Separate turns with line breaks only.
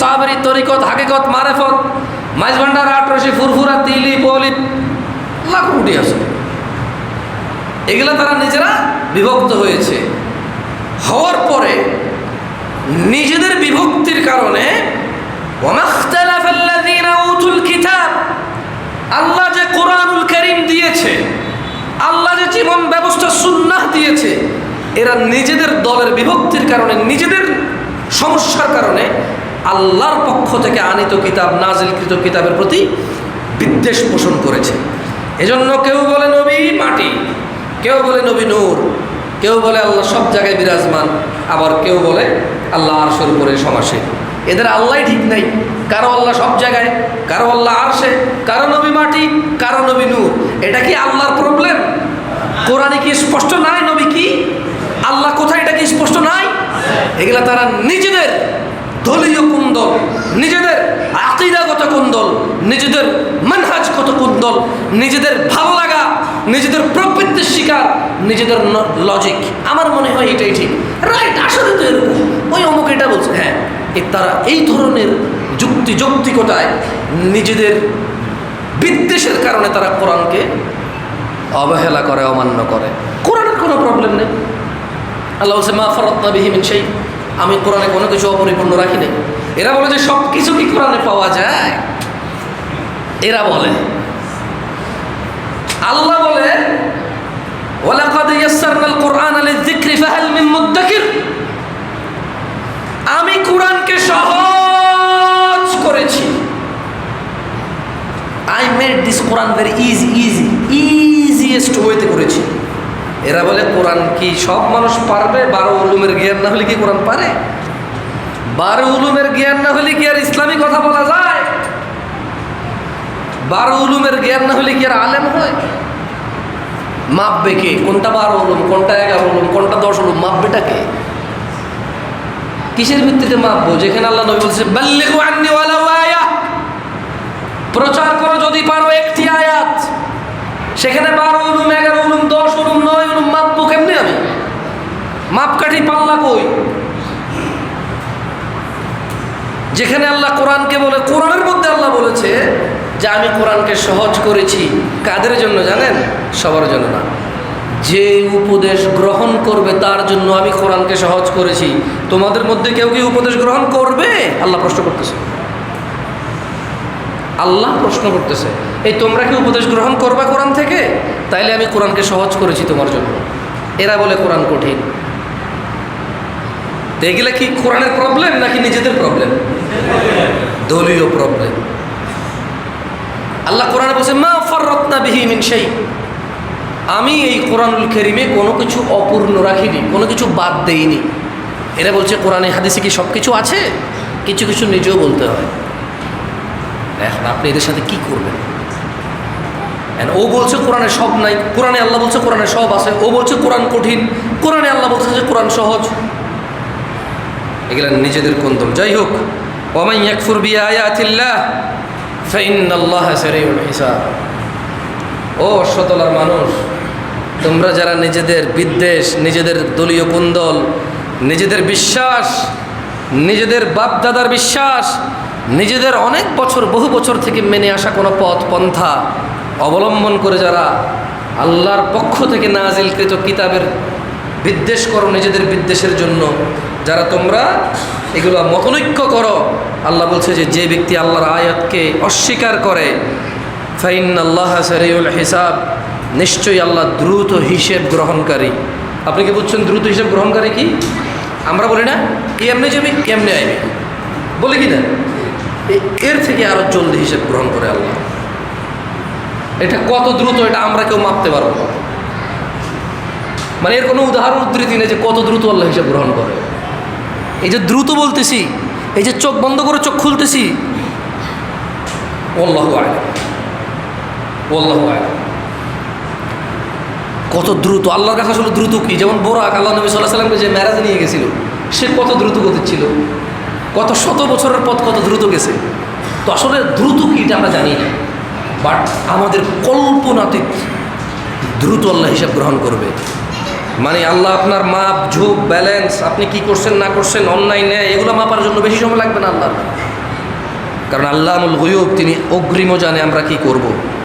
সাহাবারি তরিকত, হাকিকত, মারেফত ফুরফুরা, তিলি, পলি, লাখ আছে। এগুলো তারা নিজেরা বিভক্ত হয়েছে। হওয়ার পরে নিজেদের বিভক্তির কারণে আল্লাহ যে কোরআনুল করিম দিয়েছে, আল্লাহ যে জীবন ব্যবস্থা সুন্নাহ দিয়েছে, এরা নিজেদের দলের বিভক্তির কারণে, নিজেদের সমস্যার কারণে আল্লাহর পক্ষ থেকে আনিত কিতাব, নাজিলকৃত কিতাবের প্রতি বিদ্বেষ পোষণ করেছে। এজন্য কেউ বলে নবী মাটি, কেউ বলে নবী নূর, কেউ বলে আল্লাহ সব জায়গায় বিরাজমান, আবার কেউ বলে আল্লাহ আরশের উপরে সমাসে এদের আল্লাহ ঠিক নাই। কারও আল্লাহ সব জায়গায়, কারও আল্লাহ আরশে, কারও নবী মাটি, কারও নবী নূর। এটা কি আল্লাহর প্রবলেম কোরআনে কি স্পষ্ট নাই নবী কি? আল্লাহ কোথায়? এটা কি স্পষ্ট নাই? এগুলা তারা নিজেদের দলীয় কুন্দল নিজেদের আকিদাগত কুন্দল নিজেদের মানহাজগত কুন্দল নিজেদের ভালো লাগা নিজেদের প্রবৃত্তির শিকার, নিজেদের লজিক আমার মনে হয় এটাই ঠিক। রাইট আসলে তো এরকম। ওই অমুক এটা বলছে। হ্যাঁ তারা এই ধরনের যুক্তি যৌক্তিকতায় নিজেদের বিদ্বেষের কারণে তারা কোরআনকে অবহেলা করে, অমান্য করে। কোরআনের কোনো প্রবলেম নেই। আল্লাহ মা ফরত্না বিহিমিন সেই আমি কোরআনে কোনো কিছু অপরিপূর্ণ রাখি নাই। এরা বলে যে সব কিছু কি কোরআনে পাওয়া যায়? এরা বলে। আল্লাহ বলে আমি কোরআনকে সহজ করেছি। I made this Quran very easy easy easiest ওয়েতে করেছি। এরা বলে, কোরআন কি সব মানুষ পারবে? বারো উলুমের জ্ঞান না হলে কি কোরআন পারে? বারো উলুমের জ্ঞান না হলে কি আর ইসলামী কথা বলা যায়? বারো উলুমের জ্ঞান না হলে কি আর আলেম হয়? মাপবে কে? কোনটা বারো উলুম, কোনটা এগারো উলুম, কোনটা দশ উলুম, মাপবেটা কে? কিসের ভিত্তিতে মাপবো? যেখানে আল্লাহ নবী বলছে প্রচার করো যদি পারো একটি আয়াত। সেখানে বারো উলুম এগারো উলুম দশ উলুম নয় উলুম মাপবো কেমনি আমি মাপকাঠি পাল্লা কই? যেখানে আল্লাহ কোরআনকে বলে, কোরআনের মধ্যে আল্লাহ বলেছে যে আমি কোরআনকে সহজ করেছি। কাদের জন্য জানেন? সবার জন্য না। যে উপদেশ গ্রহণ করবে তার জন্য আমি কোরআনকে সহজ করেছি। তোমাদের মধ্যে কেউ কি উপদেশ গ্রহণ করবে? আল্লাহ প্রশ্ন করতেছে। আল্লাহ প্রশ্ন করতেছে। এই তোমরা কি উপদেশ গ্রহণ করবা কোরআন থেকে? তাইলে আমি কোরআনকে সহজ করেছি তোমার জন্য। এরা বলে কোরআন কঠিন। তো এগুলা কি কোরআনের প্রবলেম নাকি নিজেদের প্রবলেম দলীয় প্রবলেম আল্লাহ কোরআনে বলছে, মা ফররত্না বিহিমিন সেই আমি এই কোরআনুল কেরিমে কোনো কিছু অপূর্ণ রাখিনি, কোনো কিছু বাদ দেইনি। এরা বলছে, কোরআনে হাদিসে কি সব কিছু আছে? কিছু কিছু নিজেও বলতে হয়। এখন আপনি এদের সাথে কি করবেন? ও বলছে, কোরআনে সব নাই, কোরআনে আল্লাহ বলছে, কোরআনে সব আছে। ও বলছে, কোরআন কঠিন। কোরআনে আল্লাহ বলছে যে, কোরআন সহজ। এগুলো নিজেদের কন্দল যাই হোক ওমাই ইয়াকফুর বি আয়াতিল্লাহ হিসাব। ও অশ্বতলার মানুষ, তোমরা যারা নিজেদের বিদ্বেষ, নিজেদের দলীয় কুন্দল, নিজেদের বিশ্বাস, নিজেদের বাপদাদার বিশ্বাস, নিজেদের অনেক বছর, বহু বছর থেকে মেনে আসা কোনো পথ, পন্থা অবলম্বন করে যারা আল্লাহর পক্ষ থেকে নাজিলকৃত কিতাবের বিদ্বেষ করো নিজেদের বিদ্বেষের জন্য যারা তোমরা এগুলো মতনৈক্য করো, আল্লাহ বলছে যে যে ব্যক্তি আল্লাহর আয়াতকে অস্বীকার করে ফাইন আল্লাহ সারিউল হিসাব, নিশ্চয়ই আল্লাহ দ্রুত হিসেব গ্রহণকারী। আপনি কি বুঝছেন দ্রুত হিসেব গ্রহণকারী কি? আমরা বলি না, কেমনে যাবি, কেমনে আইবি? বলি কি না? এর থেকে আরও জলদি হিসেব গ্রহণ করে আল্লাহ। এটা কত দ্রুত, এটা আমরা কেউ মাপতে পারব মানে এর কোনো উদাহরণ উদ্ধৃতি নেই যে কত দ্রুত আল্লাহ হিসেব গ্রহণ করে। এই যে দ্রুত বলতেছি, এই যে চোখ বন্ধ করে চোখ খুলতেছি আল্লাহ আয়লা আল্লাহ আয়লা কত দ্রুত, আল্লাহর কাছে আসলে দ্রুত কি? যেমন বোরাক আল্লাহ নবী সাল্লাহ সাল্লামকে যে ম্যারাজে নিয়ে গেছিল, সে কত দ্রুত গতি ছিল? কত শত বছরের পথ কত দ্রুত গেছে? তো আসলে দ্রুত কি এটা আমরা জানি না। বাট আমাদের কল্পনাতীত দ্রুত আল্লাহ হিসাব গ্রহণ করবে। মানে আল্লাহ আপনার মাপ, ঝোপ ব্যালেন্স আপনি কি করছেন, না করছেন, অন্যায় নেয় এগুলো মাপার জন্য বেশি সময় লাগবে না আল্লাহ কারণ আল্লাহ আমুল হুয়ুব তিনি অগ্রিমও জানে আমরা কি করব।